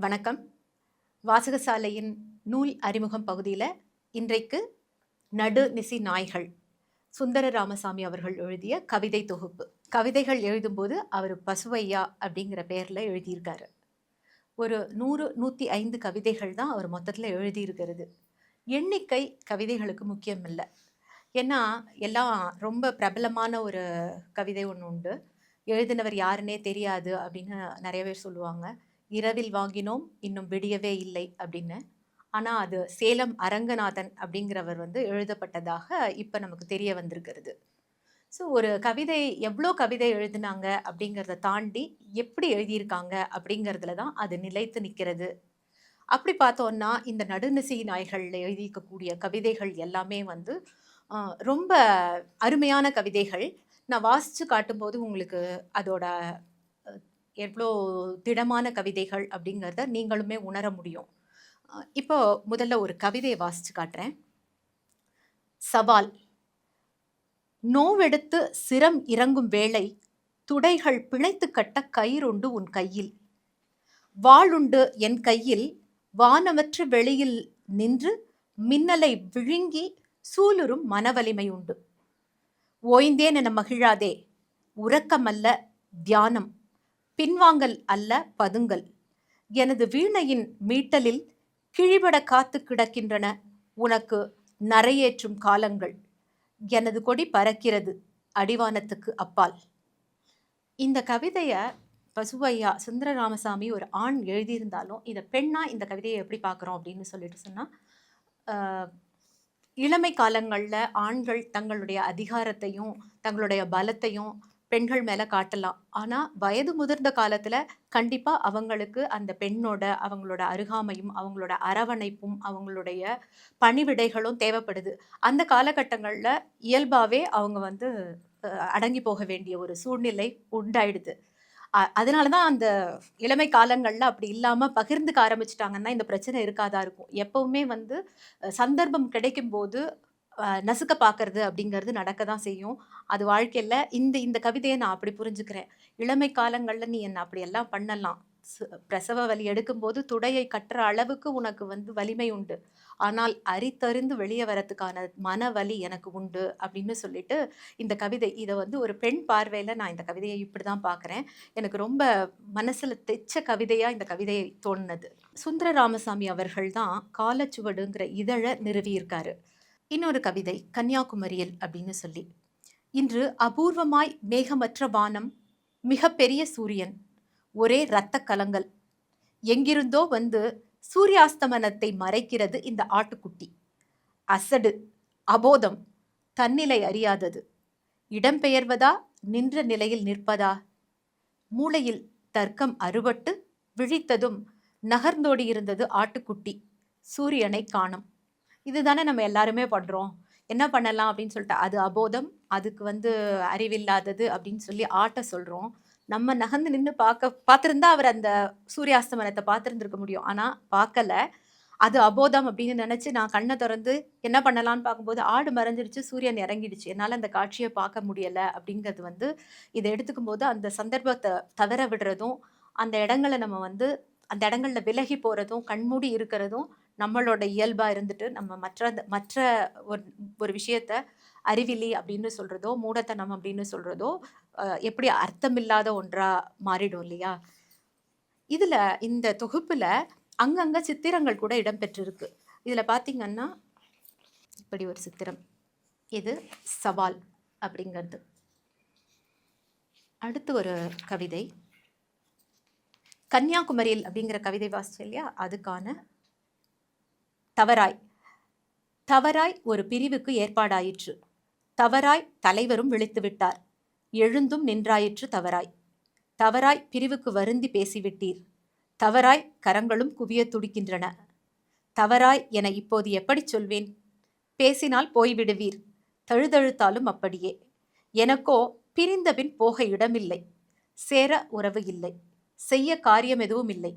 வணக்கம். வாசகசாலையின் நூல் அறிமுகம் பகுதியில் இன்றைக்கு நடு நிசி நாய்கள் சுந்தர ராமசாமி அவர்கள் எழுதிய கவிதை தொகுப்பு. கவிதைகள் எழுதும்போது அவர் பசுவையா அப்படிங்கிற பெயரில் எழுதியிருக்காரு. ஒரு நூறு நூற்றி ஐந்து கவிதைகள் தான் அவர் மொத்தத்தில் எழுதியிருக்கிறது. எண்ணிக்கை கவிதைகளுக்கு முக்கியம் இல்லை. ஏன்னா எல்லாம் ரொம்ப பிரபலமான ஒரு கவிதை ஒன்று உண்டு. எழுதினவர் யாருன்னே தெரியாது அப்படின்னு நிறைய பேர் சொல்லுவாங்க. இரவில் வாங்கினோம் இன்னும் விடியவே இல்லை அப்படின்னு. ஆனால் அது சேலம் அரங்கநாதன் அப்படிங்கிறவர் வந்து எழுதப்பட்டதாக இப்போ நமக்கு தெரிய வந்திருக்கிறது. ஸோ ஒரு கவிதை எவ்வளோ கவிதை எழுதினாங்க அப்படிங்கிறத தாண்டி எப்படி எழுதியிருக்காங்க அப்படிங்கிறதுல தான் அது நிலைத்து நிற்கிறது. அப்படி பார்த்தோன்னா இந்த நடுநிசை நாய்களில் எழுதியிருக்கக்கூடிய கவிதைகள் எல்லாமே வந்து ரொம்ப அருமையான கவிதைகள். நான் வாசித்து காட்டும்போது உங்களுக்கு அதோட எவ்வளோ திடமான கவிதைகள் அப்படிங்கிறத நீங்களுமே உணர முடியும். இப்போ முதல்ல ஒரு கவிதையை வாசித்து காட்டுறேன். சவால். நோவெடுத்து சிரம் இறங்கும் வேளை துடைகள் பிணைத்து கட்ட கயிறுண்டு உன் கையில். வாளுண்டு என் கையில் வானமற்று வெளியில் நின்று மின்னலை விழுங்கி சூளுரும் மனவலிமை உண்டு. ஓய்ந்தேன் என மகிழாதே உறக்கமல்ல தியானம். பின்வாங்கல் அல்ல பதுங்கல். எனது வீணையின் மீட்டலில் கிழிபட காத்து கிடக்கின்றன. உனக்கு நரையேற்றும் காலங்கள். எனது கொடி பறக்கிறது அடிவானத்துக்கு அப்பால். இந்த கவிதையை பசுவையா சுந்தர ராமசாமி ஒரு ஆண் எழுதியிருந்தாலும் இதை பெண்ணாக இந்த கவிதையை எப்படி பார்க்குறோம் அப்படின்னு சொல்லிட்டு சொன்னால் இளமை காலங்களில் ஆண்கள் தங்களுடைய அதிகாரத்தையும் தங்களுடைய பலத்தையும் பெண்கள் மேலே காட்டலாம். ஆனால் வயது முதிர்ந்த காலத்தில் கண்டிப்பாக அவங்களுக்கு அந்த பெண்ணோட அவங்களோட அருகாமையும் அவங்களோட அரவணைப்பும் அவங்களுடைய பணிவிடைகளும் தேவைப்படுது. அந்த காலகட்டங்களில் இயல்பாகவே அவங்க வந்து அடங்கி போக வேண்டிய ஒரு சூழ்நிலை உண்டாயிடுது. அதனால தான் அந்த இளமை காலங்களில் அப்படி இல்லாமல் பகிர்ந்துக்க ஆரம்பிச்சிட்டாங்கன்னா இந்த பிரச்சனை இருக்காதா இருக்கும். எப்பவுமே வந்து சந்தர்ப்பம் கிடைக்கும் போது நசுக்க பார்க்கறது அப்படிங்கிறது நடக்க தான் செய்யும். அது வாழ்க்கையில் இந்த இந்த கவிதையை நான் அப்படி புரிஞ்சுக்கிறேன். இளமை காலங்களில் நீ என்னை அப்படியெல்லாம் பண்ணலாம். பிரசவ வலி எடுக்கும்போது துடையை கட்டுற அளவுக்கு உனக்கு வந்து வலிமை உண்டு. ஆனால் அரித்தறிந்து வெளியே வரத்துக்கான மன வலி எனக்கு உண்டு அப்படின்னு சொல்லிட்டு இந்த கவிதை இதை வந்து ஒரு பெண் பார்வையில் நான் இந்த கவிதையை இப்படி தான் பார்க்குறேன் எனக்கு ரொம்ப மனசில் தைச்ச கவிதையாக இந்த கவிதையை தோணுனது. சுந்தர ராமசாமி அவர்கள் தான் காலச்சுவடுங்கிற இதழை நிறுவியிருக்காரு. இன்னொரு கவிதை கன்னியாகுமரியில் அப்படின்னு சொல்லி. இன்று அபூர்வமாய் மேகமற்ற வானம் மிகப்பெரிய சூரியன் ஒரே இரத்த கலங்கள். எங்கிருந்தோ வந்து சூரியாஸ்தமனத்தை மறைக்கிறது இந்த ஆட்டுக்குட்டி. அசடு அபோதம் தன்னிலை அறியாதது. இடம்பெயர்வதா நின்ற நிலையில் நிற்பதா? மூளையில் தர்க்கம் அறுபட்டு விழித்ததும் நகர்ந்தோடியிருந்தது ஆட்டுக்குட்டி சூரியனை காணும். இதுதானே நம்ம எல்லாருமே பண்ணுறோம் என்ன பண்ணலாம் அப்படின்னு சொல்லிட்டு அது அபோதம் அதுக்கு வந்து அறிவில்லாதது அப்படின்னு சொல்லி ஆட்ட சொல்கிறோம் நம்ம நகர்ந்து நின்று பார்க்க பார்த்துருந்தா அவர் அந்த சூரியாஸ்தமனத்தை பார்த்துருந்துருக்க முடியும். ஆனால் பார்க்கல. அது அபோதம் அப்படின்னு நினச்சி நான் கண்ணை திறந்து என்ன பண்ணலான்னு பார்க்கும்போது ஆடு மறைஞ்சிருச்சு சூரியன் இறங்கிடுச்சு. என்னால் அந்த காட்சியை பார்க்க முடியலை அப்படிங்கிறது வந்து இதை எடுத்துக்கும் போது அந்த சந்தர்ப்பத்தை தவற விடுறதும் அந்த இடங்களை நம்ம வந்து அந்த இடங்கள்ல விலகி போகிறதும் கண்மூடி இருக்கிறதும் நம்மளோட இயல்பாக இருந்துட்டு நம்ம மற்ற மற்ற ஒரு ஒரு விஷயத்த அறிவிலி அப்படின்னு சொல்கிறதோ மூடத்தனம் அப்படின்னு சொல்கிறதோ எப்படி அர்த்தமில்லாத ஒன்றாக மாறிடும் இல்லையா? இதில் இந்த தொகுப்பில் அங்கங்கே சித்திரங்கள் கூட இடம்பெற்றிருக்கு. இதில் பார்த்திங்கன்னா இப்படி ஒரு சித்திரம். இது சவால் அப்படிங்கிறது. அடுத்து ஒரு கவிதை. கன்னியாகுமரியில் அப்படிங்கிற கவிதை வாசிச்சு இல்லையா? அதுக்கான தவறாய். தவறாய் ஒரு பிரிவுக்கு ஏற்பாடாயிற்று. தவறாய் தலைவரும் விழித்துவிட்டார். எழுந்தும் நின்றாயிற்று தவறாய். தவறாய் பிரிவுக்கு வருந்தி பேசிவிட்டீர். தவறாய் கரங்களும் குவியத் துடிக்கின்றன. தவறாய் என இப்போது எப்படிச் சொல்வேன்? பேசினால் போய்விடுவீர். தழுதழுத்தாலும் அப்படியே. எனக்கோ பிரிந்தபின் போக இடமில்லை. சேர உறவு இல்லை. செய்ய காரியம் எதுவும் இல்லை.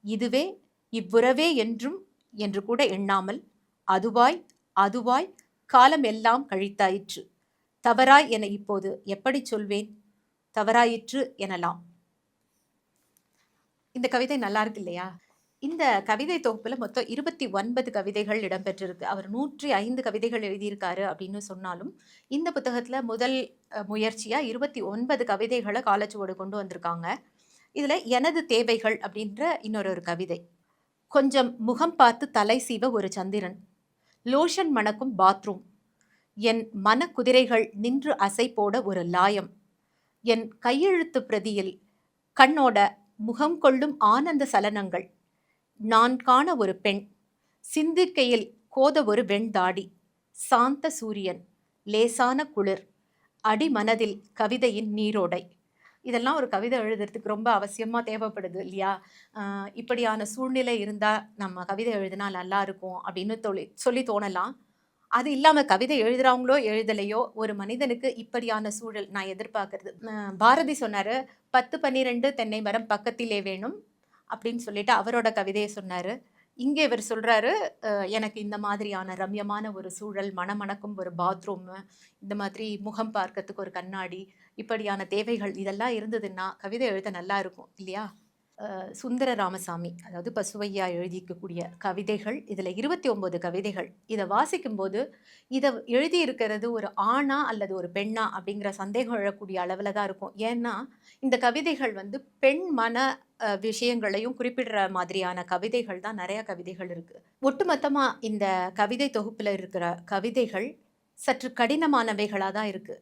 இதுவே இவ்வுறவே என்றும் என்று கூட எண்ணாமல் அதுவாய் அதுவாய் காலம் எல்லாம் கழித்தாயிற்று தவறாய் என இப்போது எப்படி சொல்வேன் தவறாயிற்று எனலாம் இந்த கவிதை நல்லா இருக்கு இல்லையா இந்த கவிதை தொகுப்பில் மொத்தம் 29 கவிதைகள் இடம்பெற்றிருக்கு. அவர் 105 கவிதைகள் எழுதியிருக்காரு அப்படின்னு சொன்னாலும், இந்த புத்தகத்தில் முதல் முயற்சியாக இருபத்தி ஒன்பது கவிதைகளை காலச்சுவோடு கொண்டு வந்திருக்காங்க. இதில் "எனது தேவைகள்" அப்படின்ற இன்னொரு ஒரு கவிதை. "கொஞ்சம் முகம் பார்த்து தலை சீவ ஒரு சந்திரன். லோஷன் மணக்கும் பாத்ரூம். என் மன குதிரைகள் நின்று அசை போட ஒரு லாயம். என் கையெழுத்துப் பிரதியில் கண்ணோட முகம் கொள்ளும் ஆனந்த சலனங்கள். நான் காண ஒரு பெண். சிந்திக்கையில் கோத ஒரு வெண்தாடி. சாந்த சூரியன். லேசான குளிர். அடிமனதில் கவிதையின் நீரோடை." இதெல்லாம் ஒரு கவிதை எழுதுறதுக்கு ரொம்ப அவசியமாக தேவைப்படுது இல்லையா? இப்படியான சூழ்நிலை இருந்தால் நம்ம கவிதை எழுதினா நல்லா இருக்கும் அப்படின்னு தொழி சொல்லி தோணலாம். அது இல்லாமல் கவிதை எழுதுகிறவங்களோ எழுதலையோ ஒரு மனிதனுக்கு இப்படியான சூழல் நான் எதிர்பார்க்கறது பாரதி சொன்னார் பத்து பன்னிரெண்டு தென்னை மரம் பக்கத்திலே வேணும்" அப்படின்னு சொல்லிட்டு அவரோட கவிதையை சொன்னார் இங்கே இவர் சொல்கிறாரு "எனக்கு இந்த மாதிரியான ரம்யமான ஒரு சூழல், மணமணக்கும் ஒரு பாத்ரூமு, இந்த மாதிரி முகம் பார்க்கறதுக்கு ஒரு கண்ணாடி, இப்படியான தேவைகள் இதெல்லாம் இருந்ததுன்னா கவிதை எழுத நல்லா இருக்கும்." இல்லையா? சுந்தர ராமசாமி, அதாவது பசுவையா எழுதியிருக்கக்கூடிய கவிதைகள். இதில் இருபத்தி ஒம்பது கவிதைகள். இதை வாசிக்கும்போது, இதை எழுதியிருக்கிறது ஒரு ஆணா அல்லது ஒரு பெண்ணா அப்படிங்கிற சந்தேகம் எழக்கூடிய அளவில் தான் இருக்கும். ஏன்னா, இந்த கவிதைகள் வந்து பெண் மன விஷயங்களையும் குறிப்பிடுற மாதிரியான கவிதைகள் தான் நிறையா கவிதைகள் இருக்குது ஒட்டுமொத்தமாக இந்த கவிதை தொகுப்பில் இருக்கிற கவிதைகள் சற்று கடினமானவைகளாக தான் இருக்குது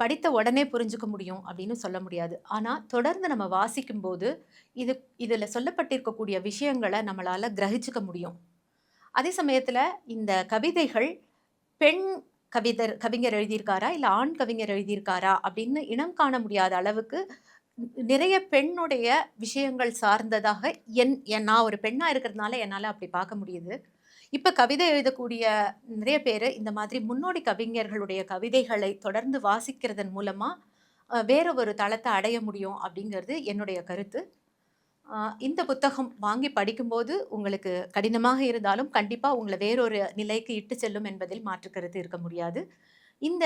படித்த உடனே புரிஞ்சுக்க முடியும் அப்படின்னு சொல்ல முடியாது. ஆனால் தொடர்ந்து நம்ம வாசிக்கும்போது, இது இதில் சொல்லப்பட்டிருக்கக்கூடிய விஷயங்கள நம்மளால் கிரகிச்சுக்க முடியும். அதே சமயத்தில் இந்த கவிதைகள் பெண் கவிதர் கவிஞர் எழுதியிருக்காரா? இல்லை ஆண் கவிஞர் எழுதியிருக்காரா? அப்படின்னு இனம் காண முடியாத அளவுக்கு நிறைய பெண்ணுடைய விஷயங்கள் சார்ந்ததாக என் என் நான் ஒரு பெண்ணாக இருக்கிறதுனால என்னால் அப்படி பார்க்க முடியுது. இப்போ கவிதை எழுதக்கூடிய நிறைய பேர் இந்த மாதிரி முன்னோடி கவிஞர்களுடைய கவிதைகளை தொடர்ந்து வாசிக்கிறதன் மூலமாக வேற ஒரு தளத்தை அடைய முடியும் அப்படிங்கிறது என்னுடைய கருத்து. இந்த புத்தகம் வாங்கி படிக்கும்போது உங்களுக்கு கடினமாக இருந்தாலும், கண்டிப்பாக உங்களை வேறொரு நிலைக்கு இட்டு செல்லும் என்பதில் மாற்றுக்கருத்து இருக்க முடியாது. இந்த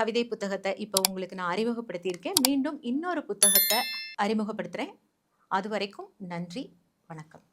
கவிதை புத்தகத்தை இப்போ உங்களுக்கு நான் அறிமுகப்படுத்தியிருக்கேன். மீண்டும் இன்னொரு புத்தகத்தை அறிமுகப்படுத்துறேன். அதுவரைக்கும் நன்றி, வணக்கம்.